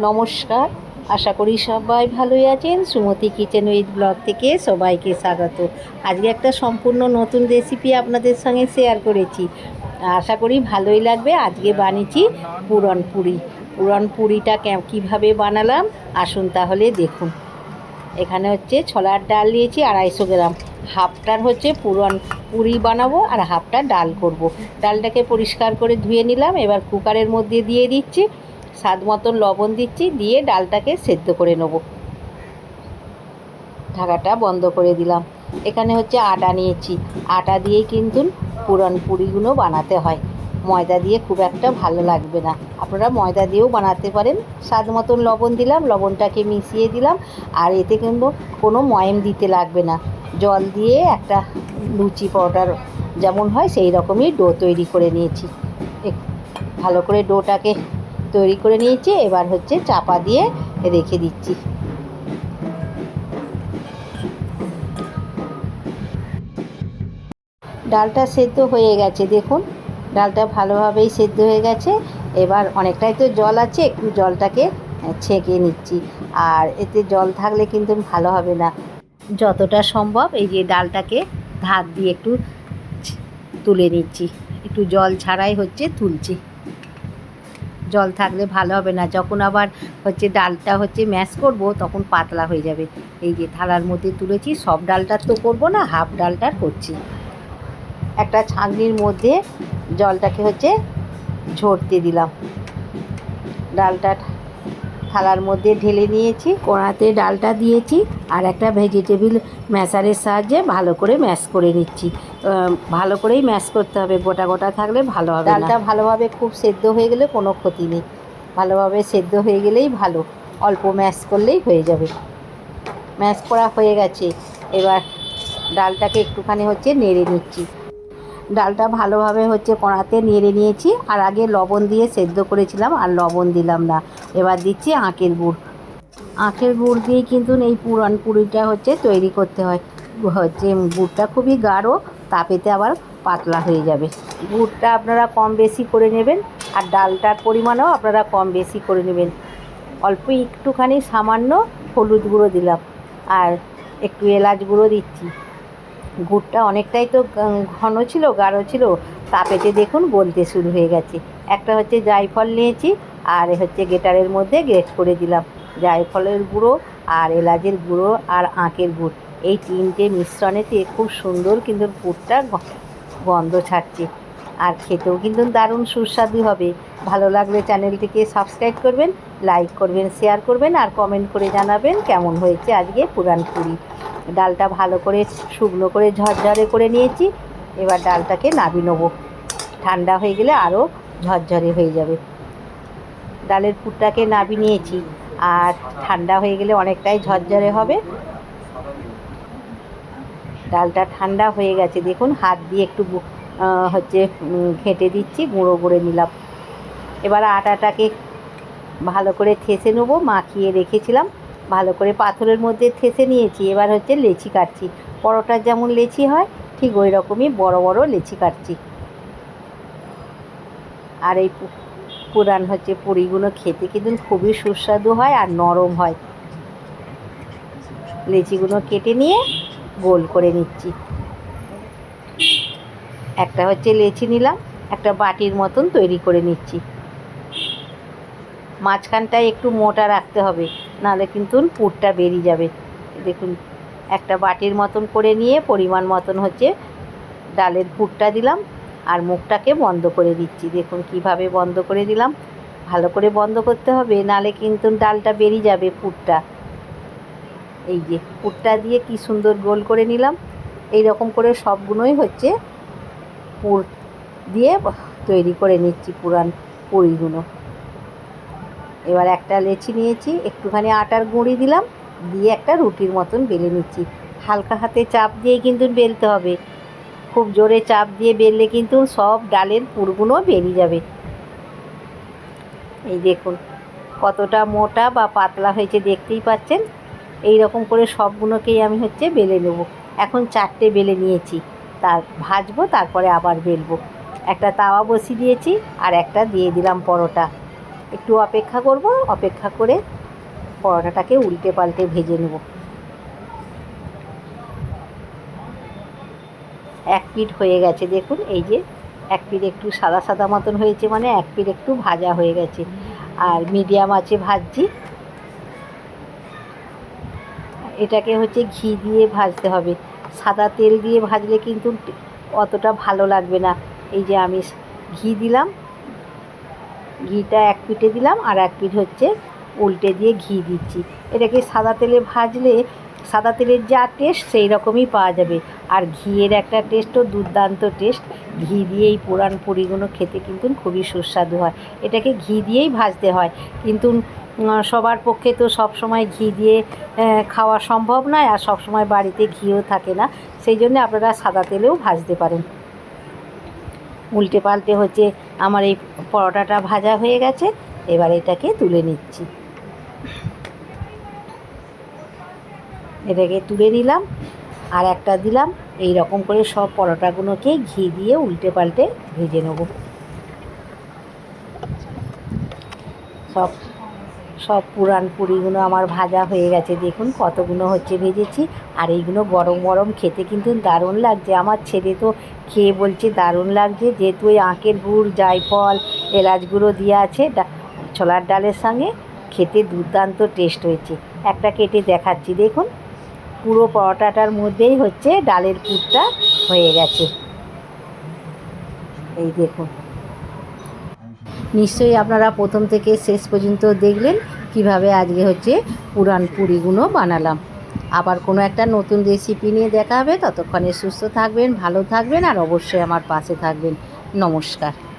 নমস্কার। আশা করি সবাই ভালোই আছেন। সুমতি কিচেন উইথ ব্লগ থেকে সবাইকে স্বাগত। আজকে একটা সম্পূর্ণ নতুন রেসিপি আপনাদের সঙ্গে শেয়ার করেছি। আশা করি ভালোই লাগবে। আজকে বানিয়েছি পুরন পুরি। পুরন পুরিটা কে- কীভাবে বানালাম? আসুন তাহলে দেখুন। এখানে হচ্ছে ছোলার ডাল নিয়েছি আড়াইশো গ্রাম। হাফটার হচ্ছে পুরন পুরি বানাবো আর হাফটা ডাল করব। ডালটাকে পরিষ্কার করে ধুয়ে নিলাম। এবার কুকারের মধ্যে দিয়ে দিচ্ছি। স্বাদ মতন লবণ দিচ্ছি, দিয়ে ডালটাকে সেদ্ধ করে নেব। ঢাকাটা বন্ধ করে দিলাম। এখানে হচ্ছে আটা নিয়েছি। আটা দিয়েই কিন্তু পুরন পুরিগুলো বানাতে হয়। ময়দা দিয়ে খুব একটা ভালো লাগবে না। আপনারা ময়দা দিয়েও বানাতে পারেন। স্বাদ মতন লবণ দিলাম, লবণটাকে মিশিয়ে দিলাম, আর এতে কিন্তু কোনো ময়েম দিতে লাগবে না। জল দিয়ে একটা লুচি পাউডার যেমন হয়, সেই রকমই ডো তৈরি করে নিয়েছি। ভালো করে ডোটাকে তৈরি করে নিয়েছি, এবার হচ্ছে চাপা দিয়ে রেখে দিচ্ছি। ডালটা সেদ্ধ হয়ে গেছে, দেখুন। ডালটা ভালোভাবেই সেদ্ধ হয়ে গেছে। এবার অনেকটাই তো জল আছে, একটু জলটাকে ছেঁকে নিচ্ছি। আর এতে জল থাকলে কিন্তু ভালো হবে না। যতটা সম্ভব এই যে ডালটাকে হাত দিয়ে একটু তুলে নিচ্ছি। একটু জল ছাড়াই হচ্ছে তুলছি। জল থাকলে ভালো হবে না। যখন আবার হচ্ছে ডালটা হচ্ছে ম্যাশ করব, তখন পাতলা হয়ে যাবে। এই যে থালার মধ্যে তুলেছি, সব ডালটার তো করব না হাফ ডালটার করছি। একটা ছাঁকনির মধ্যে জলটাকে হচ্ছে ঝরতে দিলাম। ডালটা থালার মধ্যে ঢেলে নিয়েছি, কড়াতে ডালটা দিয়েছি আর একটা ভেজিটেবিল ম্যাশারের সাহায্যে ভালো করে ম্যাশ করে নিচ্ছি। ভালো করেই ম্যাশ করতে হবে, গোটা গোটা থাকলে ভালো হবে ডালটা ভালোভাবে খুব সেদ্ধ হয়ে গেলে কোনো ক্ষতি নেই। ভালোভাবে সেদ্ধ হয়ে গেলেই ভালো, অল্প ম্যাশ করলেই হয়ে যাবে। ম্যাশ করা হয়ে গেছে, এবার ডালটাকে একটুখানি হচ্ছে নেড়ে নিচ্ছি। ডালটা ভালোভাবে হচ্ছে কড়াতে নেড়ে নিয়েছি। আর আগে লবণ দিয়ে সেদ্ধ করেছিলাম, আর লবণ দিলাম না। এবার দিচ্ছি আখের গুড়। আখের গুড় দিয়েই কিন্তু এই পুরান পুরিটা হচ্ছে তৈরি করতে হয়। হচ্ছে গুড়টা খুবই গাঢ়, তাপেতে আবার পাতলা হয়ে যাবে। গুড়টা আপনারা কম বেশি করে নেবেন, আর ডালটার পরিমাণও আপনারা কম বেশি করে নেবেন। অল্প একটুখানি সামান্য হলুদ গুঁড়ো দিলাম, আর একটু এলাচ গুঁড়ো দিচ্ছি। গুড়টা অনেকটাই তো ঘন ছিল, গাঢ় ছিল, তা তাপেতে দেখুন গলতে শুরু হয়ে গেছে। একটা হচ্ছে জায়ফল নিয়েছি, আর হচ্ছে গেটারের মধ্যে গ্রেট করে দিলাম। জায়ফলের গুঁড়ো আর এলাচের গুঁড়ো আর আঁকের গুড়, এই তিনটে মিশ্রণেতে খুব সুন্দর কিন্তু গুড়টা গন্ধ ছাড়ছে। আর খেতেও কিন্তু দারুণ সুস্বাদু হবে। ভালো লাগলে চ্যানেলটিকে সাবস্ক্রাইব করবেন, লাইক করবেন, শেয়ার করবেন, আর কমেন্ট করে জানাবেন কেমন হয়েছে আজকে পুরান পুরি। ডালটা ভালো করে শুকনো করে ঝরঝরে করে নিয়েছি। এবার ডালটাকে নাবি নেব। ঠান্ডা হয়ে গেলে আরও ঝরঝরে হয়ে যাবে। ডালের পুরটাকে নাবি নিয়েছি। আর ঠান্ডা হয়ে গেলে অনেকটাই ঝরঝরে হবে। ডালটা ঠান্ডা হয়ে গেছে। দেখুন, হাত দিয়ে একটু হচ্ছে ঘেঁটে দিচ্ছি, গুঁড়ো করে নিলাম। এবার আটাটাকে ভালো করে থেসে নেব, মাখিয়ে রেখেছিলাম। ভালো করে পাথরের মধ্যে থেসে নিয়েছি। এবার হচ্ছে লেচি কাটছি। পরোটার যেমন লেচি হয়, ঠিক ওই রকমই বড় বড় লেচি কাটছি। আর এই পুরান হচ্ছে পুরিগুলো খেতে কিন্তু খুবই সুস্বাদু হয় আর নরম হয়। লেচিগুলো কেটে নিয়ে গোল করে নিচ্ছি। একটা হচ্ছে লেচি নিলাম, একটা বাটির মতন তৈরি করে নিচ্ছি। মাঝখানটায় একটু মোটা রাখতে হবে, নাহলে কিন্তু পুরটা বেরিয়ে যাবে। দেখুন, একটা বাটির মতন করে নিয়ে পরিমাণ মতন হচ্ছে ডালের পুরটা দিলাম আর মুখটাকে বন্ধ করে দিচ্ছি। দেখুন কীভাবে বন্ধ করে দিলাম, ভালো করে বন্ধ করতে হবে, নালে কিন্তু ডালটা বেরিয়ে যাবে পুরটা। এই যে পুরটা দিয়ে কি সুন্দর গোল করে নিলাম, এই রকম করে সবগুলোই হচ্ছে পুর দিয়ে তৈরি করে নিচ্ছি পুরান পুরিগুলো। এবার একটা লেচি নিয়েছি, একটুখানি আটার গুঁড়ি দিলাম, দিয়ে একটা রুটির মতন বেলে নিচ্ছি। হালকা হাতে চাপ দিয়েই কিন্তু বেলতে হবে। খুব জোরে চাপ দিয়ে বেললে কিন্তু সব ডালের পুরগুলো বেরিয়ে যাবে। এই দেখুন, কতটা মোটা বা পাতলা হয়েছে দেখতেই পাচ্ছেন? এই রকম করে সবগুলোকেই আমি হচ্ছে বেলে নেব। এখন চারটে বেলে নিয়েছি, তার ভাজবো, তারপরে আবার বেলবো। একটা তাওয়া বসিয়ে দিয়েছি আর একটা দিয়ে দিলাম পরোটা। একটু অপেক্ষা করব, অপেক্ষা করে পরোটাটাকে উল্টে পাল্টে ভেজে নেব। এক পিঠ হয়ে গেছে, দেখুন, এই যে এক পিঠ একটু সাদা সাদা মতন হয়েছে মানে এক পিঠ একটু ভাজা হয়ে গেছে। আর মিডিয়াম আছে ভাজছি। এটাকে হচ্ছে ঘি দিয়ে ভাজতে হবে। সাদা তেল দিয়ে ভাজলে কিন্তু অতটা ভালো লাগবে না। এই যে আমি ঘি দিলাম ঘিটা এক পিঠে দিলাম আর এক পিঠ হচ্ছে উল্টে দিয়ে ঘি দিচ্ছি। এটাকে সাদা তেলে ভাজলে সাদা তেলের যা টেস্ট সেই রকমই পাওয়া যাবে। আর ঘিয়ের একটা টেস্টও দুর্দান্ত টেস্ট ঘি দিয়ে এই পোড়ান পুরিগুলো খেতে কিন্তু খুবই সুস্বাদু হয়। এটাকে ঘি দিয়েই ভাজতে হয়। কিন্তু সবার পক্ষে তো সব সময় ঘি দিয়ে খাওয়া সম্ভব নয় আর সব সময় বাড়িতে ঘিও থাকে না। সেই জন্য আপনারা সাদা তেলেও ভাজতে পারেন। উল্টে পাল্টে হচ্ছে আমার এই পরোটাটা ভাজা হয়ে গেছে, এবার এটাকে তুলে নিচ্ছি। এটাকে তুলে নিলাম আর একটা দিলাম, এই রকম করে সব পরোটাগুলোকে ঘি দিয়ে উল্টে পাল্টে ভেজে নেব। সব সব পুরান পুরিগুলো আমার ভাজা হয়ে গেছে। দেখুন কতগুলো হচ্ছে ভেজেছি। আর এইগুলো গরম গরম খেতে কিন্তু দারুণ লাগছে। আমার ছেলে তো খেয়ে বলছে, দারুণ লাগছে। যেহেতু ওই আঁকের গুড়, জায়ফল, এলাচ গুঁড়ো দেওয়া আছে ছোলার ডালের সঙ্গে খেতে দুর্দান্ত টেস্ট হয়েছে। একটা কেটে দেখাচ্ছি। দেখুন, পুরো পরোটাটার মধ্যেই হচ্ছে ডালের পুরটা হয়ে গেছে। এই দেখুন। নিশ্চয়ই আপনারা প্রথম থেকে শেষ পর্যন্ত দেখলেন কীভাবে আজকে হচ্ছে পুরান পুরিগুলো বানালাম। আবার কোনো একটা নতুন রেসিপি নিয়ে দেখা হবে, ততক্ষণে সুস্থ থাকবেন, ভালো থাকবেন, আর অবশ্যই আমার পাশে থাকবেন। নমস্কার।